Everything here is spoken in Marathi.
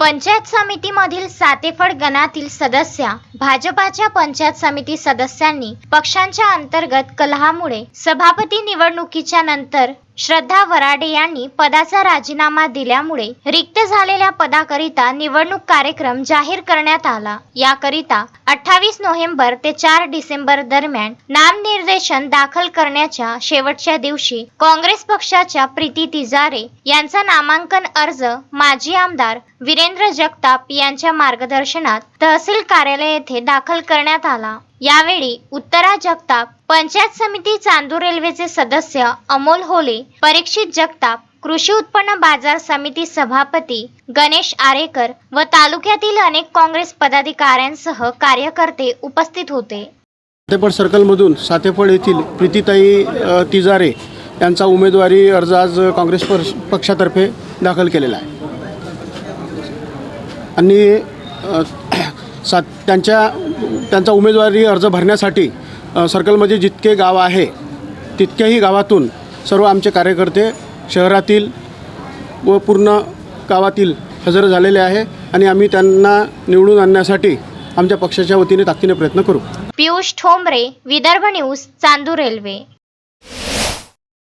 पंचायत समितीमधील सातेफळ गणातील सदस्या भाजपाच्या पंचायत समिती सदस्यांनी पक्षांच्या अंतर्गत कलहामुळे सभापती निवडणुकीच्या नंतर श्रद्धा वराडे यांनी पदाचा राजीनामा दिल्यामुळे रिक्त झालेल्या पदाकरिता निवडणूक कार्यक्रम जाहीर करण्यात आला. याकरिता अठ्ठावीस नोव्हेंबर ते चार डिसेंबर दरम्यान नामनिर्देशन दाखल करण्याच्या शेवटच्या दिवशी काँग्रेस पक्षाच्या प्रीती तिजारे यांचा नामांकन अर्ज माजी आमदार वीरेंद्र जगताप यांच्या मार्गदर्शनात तहसील कार्यालय येथे दाखल करण्यात आला. यावेळी उत्तरा जगताप पंचायत समिती चांदूर रेल्वेचे सदस्य अमोल होले परीक्षित जगताप कृषी उत्पन्न बाजार समिती सभापती गणेश आरेकर व तालुक्यातील अनेक काँग्रेस पदाधिकाऱ्यांसह कार्यकर्ते उपस्थित होते. सातेफळ सर्कलमधून सातेफळ येथील प्रीतीताई तिजारे यांचा उमेदवारी अर्ज आज काँग्रेस पक्ष- पक्षातर्फे दाखल केलेला आहे. आणि सात त्यांच्या त्यांचा उमेदवारी अर्ज भरण्यासाठी सर्कलमध्ये जितके गाव आहे तितक्याही गावातून सर्व आमचे कार्यकर्ते शहरातील व पूर्ण गावातील हजर झालेले आहे आणि आम्ही त्यांना निवडून आणण्यासाठी आमच्या पक्षाच्या वतीने ताकदीने प्रयत्न करू. Piyush Thombare Vidarbha news Chandur railway.